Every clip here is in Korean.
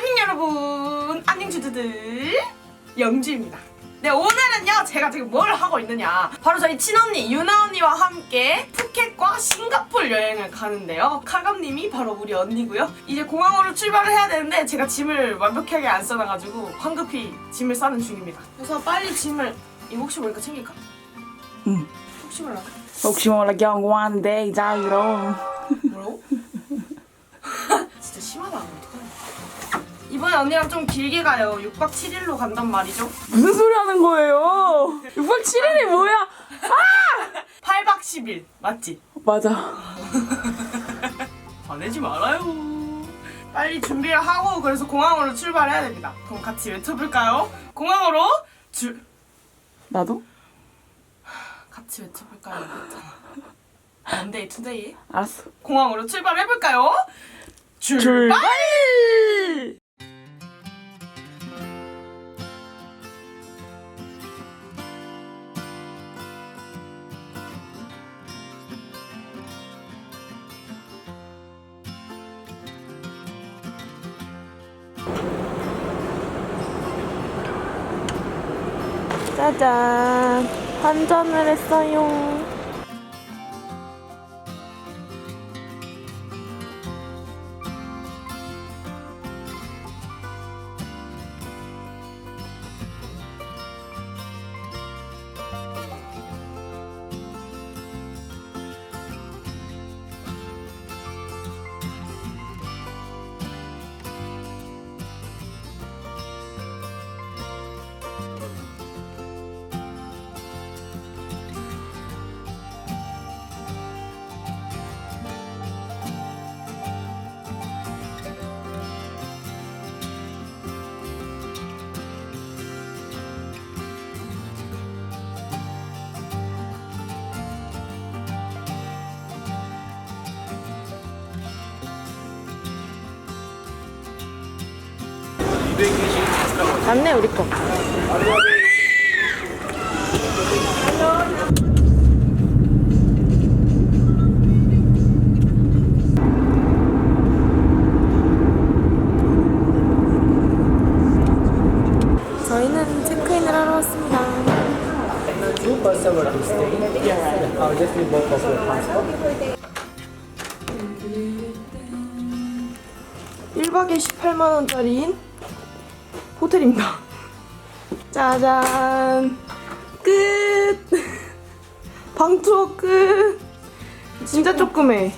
안녕 여러분 안녕 주주들. 영주입니다. 네 오늘은요 제가 지금 뭘 하고 있느냐. 바로 저희 친언니 유나 언니와 함께 푸켓과 싱가폴 여행을 가는데요. 카감님이 바로 우리 언니고요. 이제 공항으로 출발을 해야 되는데 제가 짐을 완벽하게 안 써놔가지고 황급히 짐을 싸는 중입니다. 그래서 빨리 짐을 이거 혹시 모르니까 챙길까? 응. 혹시 몰라? 혹시 몰라. 경고한데 자유로움 뭐라고? 진짜 심하다 어떡하냐 이번에 언니랑 좀 길게 가요 6박 7일로 간단 말이죠 무슨 소리 하는 거예요 6박 7일이 뭐야 8박 10일 맞지? 맞아 화내지 말아요 빨리 준비를 하고 그래서 공항으로 출발해야 됩니다 그럼 같이 외쳐볼까요? 공항으로 줄 나도? 같이 외쳐볼까요? 원데이 투데이 알았어 공항으로 출발해볼까요? 출발! 출발 짜잔. 환전을 했어요 맞네 우리 거 저희는 체크인을 하러 왔습니다 two person will be staying. Yeah. I'll just need both of your passport. 1박에 18만 원짜리인 호텔입니다. 짜잔! 끝! 방 투어 끝! 진짜 조그매.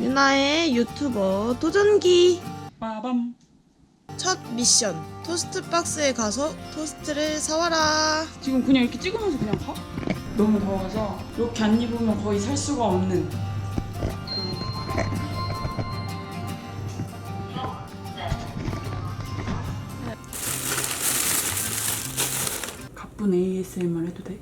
유나의 유튜버 도전기. 빠밤 첫 미션. 토스트 박스에 가서 토스트를 사와라. 지금 그냥 이렇게 찍으면서 그냥 가? 너무 더워서 이렇게 안 입으면 거의 살 수가 없는 가쁜 ASMR 해도 돼?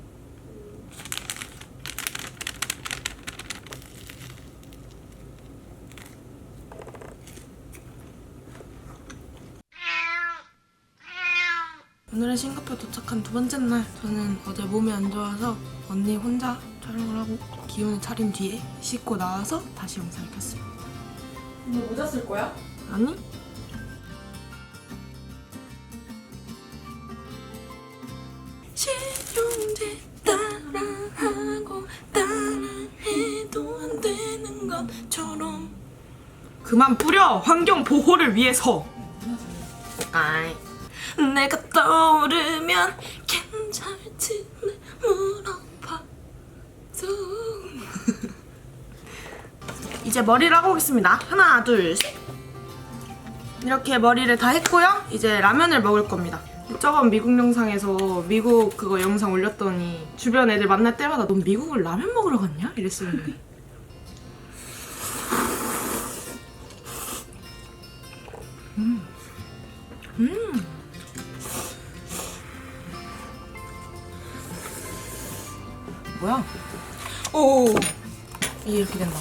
오늘은 싱가포르 도착한 두 번째 날 저는 어제 몸이 안 좋아서 언니 혼자 촬영을 하고 기운을 차린 뒤에 씻고 나와서 다시 영상을 켰습니다 너 모자 쓸 거야? 아니? 그만 뿌려 환경 보호를 위해서 아이 내가 떠오르면 괜찮을지 물어봐줘 이제 머리를 하고 오겠습니다 하나 둘셋 이렇게 머리를 다 했고요. 이제 라면을 먹을 겁니다. 저번 미국 영상에서 미국 그거 영상 올렸더니 주변 애들 만날 때마다 넌 미국을 라면 먹으러 갔냐? 이랬었는데. 음. 뭐야? 오. 이게 이렇게 된다.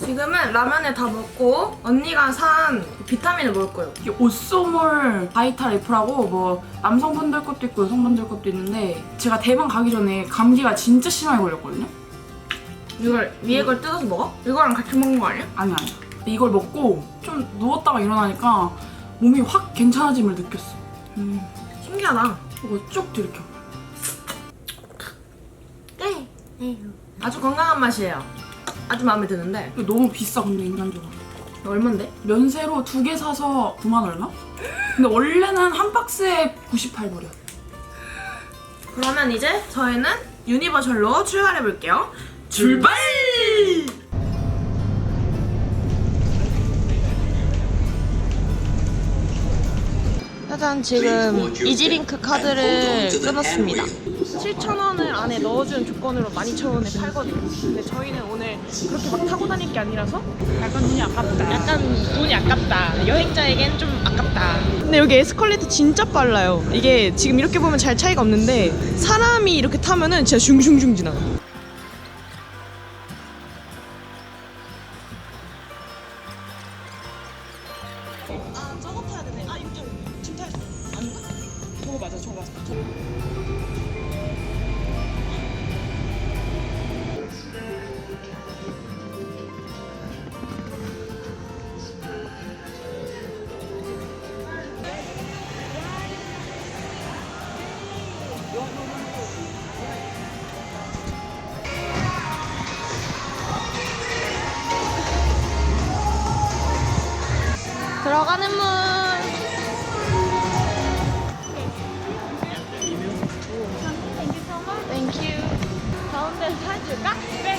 지금은 라면을 다 먹고 언니가 산 비타민을 먹을 거예요. 이 오쏘몰 바이탈 F라고 뭐 남성분들 것도 있고 여성분들 것도 있는데 제가 대만 가기 전에 감기가 진짜 심하게 걸렸거든요? 이걸 위에 걸 뜯어서 먹어? 이거랑 같이 먹는 거 아니야? 아니 아니 이걸 먹고 좀 누웠다가 일어나니까 몸이 확 괜찮아짐을 느꼈어. 음, 신기하다. 이거 쭉 들이켜. 아주 건강한 맛이에요. 아주 마음에 드는데 이거 너무 비싸 근데 인간적으로. 얼만데? 면세로 두 개 사서 9만 얼마? 근데 원래는 한 박스에 98불이야. 그러면 이제 저희는 유니버셜로 출발해 볼게요. 출발! 짜잔 지금 이지링크 카드를 끊었습니다. 7,000원을 안에 넣어준 조건으로 12,000원에 팔거든요. 근데 저희는 오늘 그렇게 막 타고 다닐 게 아니라서 약간 눈이 아깝다. 약간 돈이 아깝다. 여행자에겐 좀 아깝다. 근데 여기 에스컬레이터 진짜 빨라요. 이게 지금 이렇게 보면 잘 차이가 없는데 사람이 이렇게 타면은 진짜 슝슝슝 지나가. 들어가는 문. 땡큐. 가운데 사줄까? 네.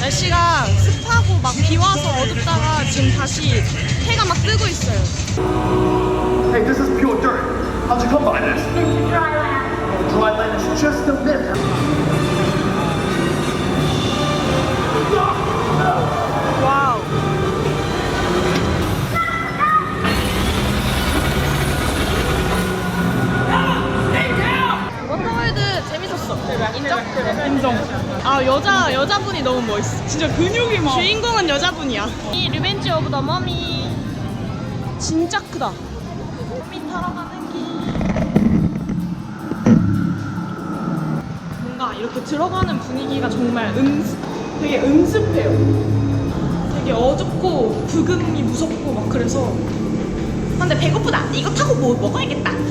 날씨가 습하고 막 비 와서 어둡다가 지금 다시 해가 막 뜨고 있어요. How'd you come by this? It's dry land. Dry land is just a myth. 인정. 아 여자 여자분이 너무 멋있어. 진짜 근육이 막. 주인공은 여자분이야. 이 리벤지 오브 더 머미 진짜 크다. 머미 타러 가는 길. 뭔가 이렇게 들어가는 분위기가 정말 음 되게 음습해요. 되게 어둡고 부금이 무섭고 막 그래서. 근데 배고프다. 이거 타고 뭐 먹어야겠다.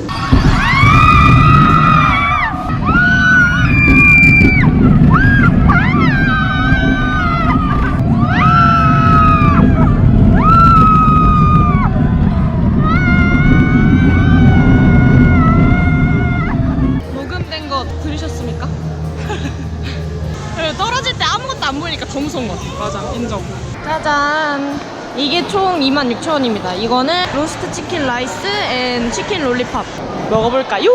맞아, 인정. 짜잔. 이게 총 26,000원입니다. 이거는 로스트 치킨 라이스 앤 치킨 롤리팝. 먹어볼까요?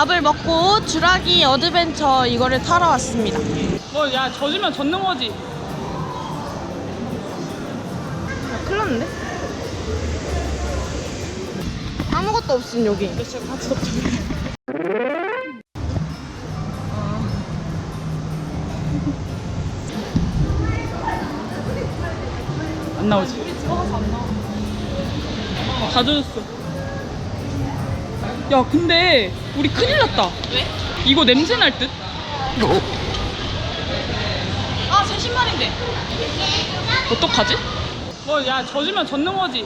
밥을 먹고 주라기 어드벤처 이거를 타러 왔습니다. 뭐, 야, 젖으면 젖는 거지. 아, 큰일 났는데? 아무것도 없음 여기. 진짜 같이 덮쳐. 안 나오지? 다 젖었어. 야, 근데 우리 큰일 났다. 왜? 이거 냄새 날 듯? 아, 제 신발인데. 어떡하지? 뭐, 야, 젖으면 젖는 거지.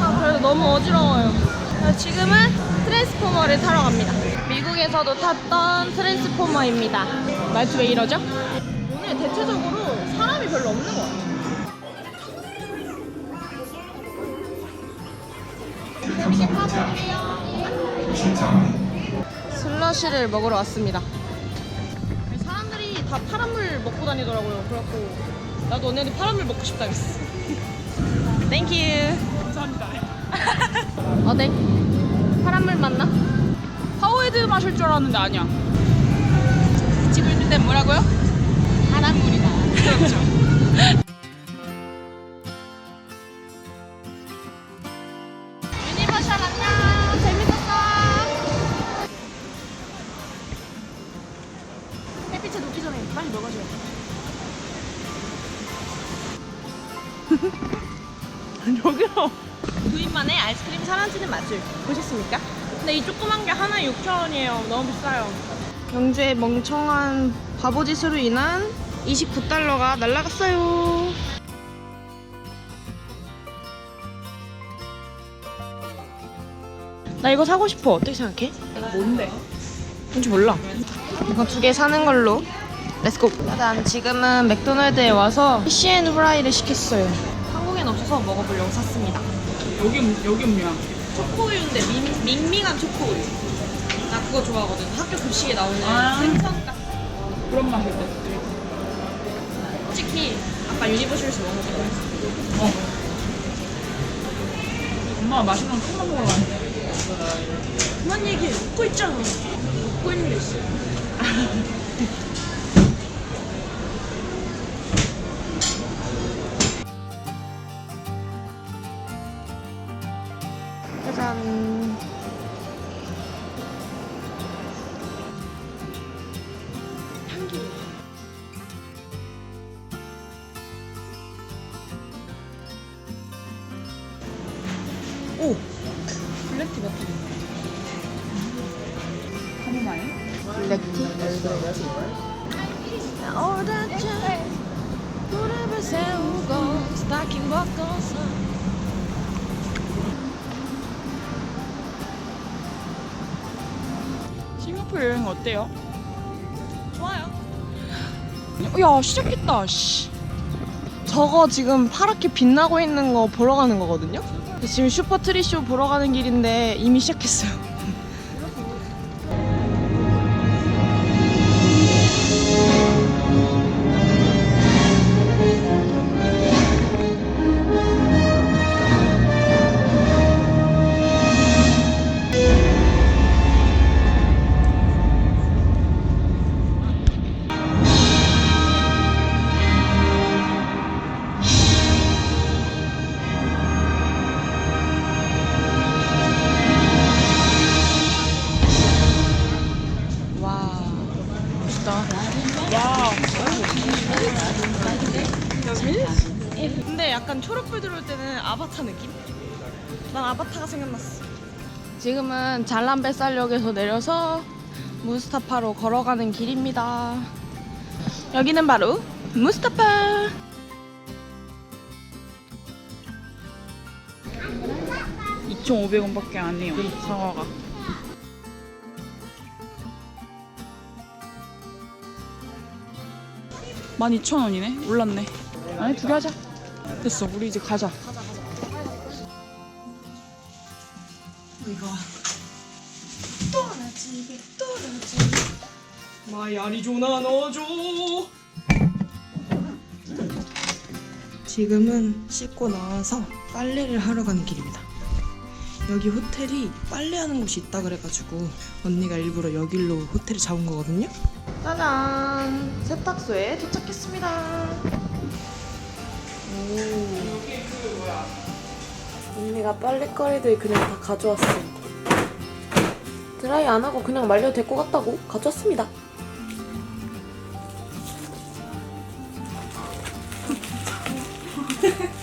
아, 그래도 너무 어지러워요. 자, 지금은 트랜스포머를 타러 갑니다. 미국에서도 탔던 트랜스포머입니다. 말투 왜 이러죠? 오늘 대체적으로 사람이 별로 없는 것 같아요. 슬러시를 먹으러 왔습니다. 사람들이 다 파란물 먹고 다니더라고요. 그래갖고 나도 오늘 파란물 먹고 싶다 했어. 땡큐. 감사합니다. 어때? 파란물 맞나? 파워헤드 마실 줄 알았는데 아니야. 찍을 때 뭐라고요? 파란물이다. 그렇죠. 빨리 먹어줘야 돼. 여기로 구입만의 아이스크림 사라지는 맛을 보셨습니까? 근데 이 조그만 게 하나에 6,000원이에요. 너무 비싸요. 영주의 멍청한 바보 짓으로 인한 29달러가 날라갔어요. 나 이거 사고 싶어. 어떻게 생각해? 뭔데? 뭔지 몰라. 이거 두 개 사는 걸로. 렛츠고. 짜잔. 지금은 맥도날드에 와서 피시앤 후라이를 시켰어요. 한국엔 없어서 먹어보려고 샀습니다. 여기 음- 여기 음료야. 초코우유인데 밍, 밍밍한 초코우유. 나 그거 좋아하거든. 학교 급식에 나오는 아. 생선 같은. 그런 맛일 때. 솔직히 아까 유니버셜에서 먹은 거 좋아했어. 어. 엄마가 맛있는 거 큰거 먹으러 가는데. 그만 얘기해. 먹고 있잖아. 먹고 있는 게 있어. 짜 싱가포르 여행 어때요? 좋아요 야 시작했다 씨. 저거 지금 파랗게 빛나고 있는 거 보러 가는 거거든요 지금 슈퍼 트리쇼 보러 가는 길인데 이미 시작했어요 잘람베살역에서 내려서 무스타파로 걸어가는 길입니다. 여기는 바로 무스타파. 이 2,500원밖에 안 해요. 사과가. 만 이천 원이네. 올랐네. 아니 두 개 하자. 됐어. 우리 이제 가자. 이거 떨어지게 떨어지. 마이 아리조나 넣어줘. 지금은 씻고 나와서 빨래를 하러 가는 길입니다. 여기 호텔이 빨래하는 곳이 있다 그래가지고 언니가 일부러 여길로 호텔을 잡은 거거든요. 짜잔! 세탁소에 도착했습니다. 오. 언니가 빨래거리들 그냥 다 가져왔어. 드라이 안 하고 그냥 말려도 될 것 같다고 가져왔습니다.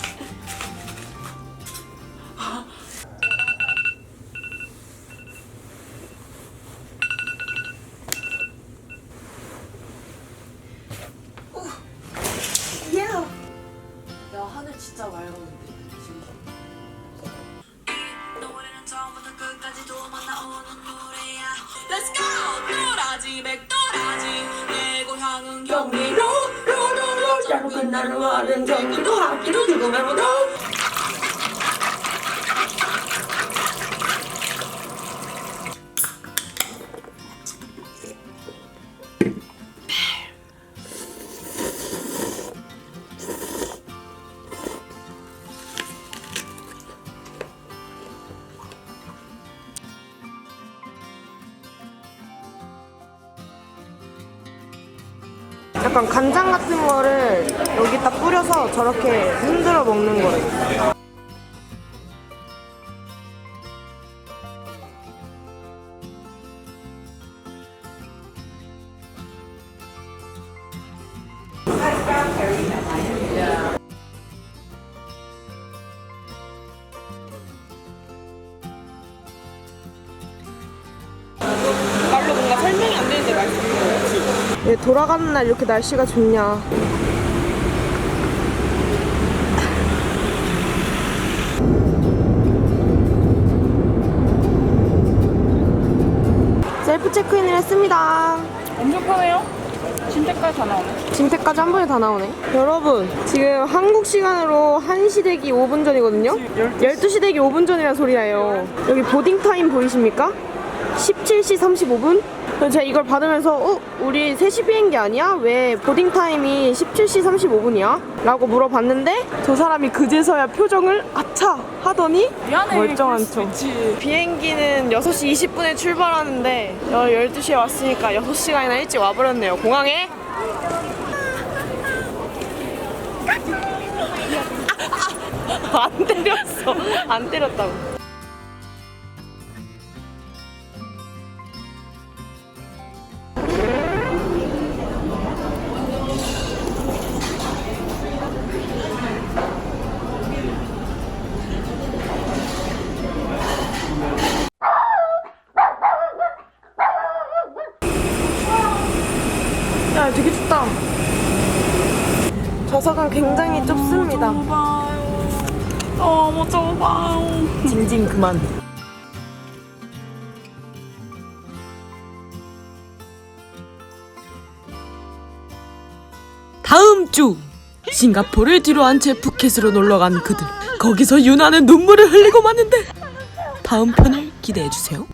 나는 말은 경기도 학기도 죽음의 무도 약간 간장 같은 거를 뿌려서 저렇게 흔들어 먹는 거예요. 예, 돌아가는 날 이렇게 날씨가 좋냐 셀프 체크인을 했습니다. 엄청 편해요. 진짜까지 다 나오네. 짐택까지 한 번에 다 나오네. 여러분, 지금 한국 시간으로 1시 대기 5분 전이거든요? 12시 대기 5분 전이라는 소리예요. 여기 보딩 타임 보이십니까? 17시 35분? 그래서 제가 이걸 받으면서 어? 우리 3시 비행기 아니야? 왜 보딩 타임이 17시 35분이야? 라고 물어봤는데 저 사람이 그제서야 표정을 아차 하더니 미안해. 멀쩡한 척. 비행기는 6시 20분에 출발하는데 12시에 왔으니까 6시간이나 일찍 와버렸네요. 공항에 안 때렸어. 안 때렸다고. 좌석은 굉장히 좁습니다. 너무 좁아요. 징징 그만. 다음 주 싱가포르를 뒤로 한 채 푸켓으로 놀러 간 그들 거기서 유나는 눈물을 흘리고 마는데 다음 편을 기대해 주세요.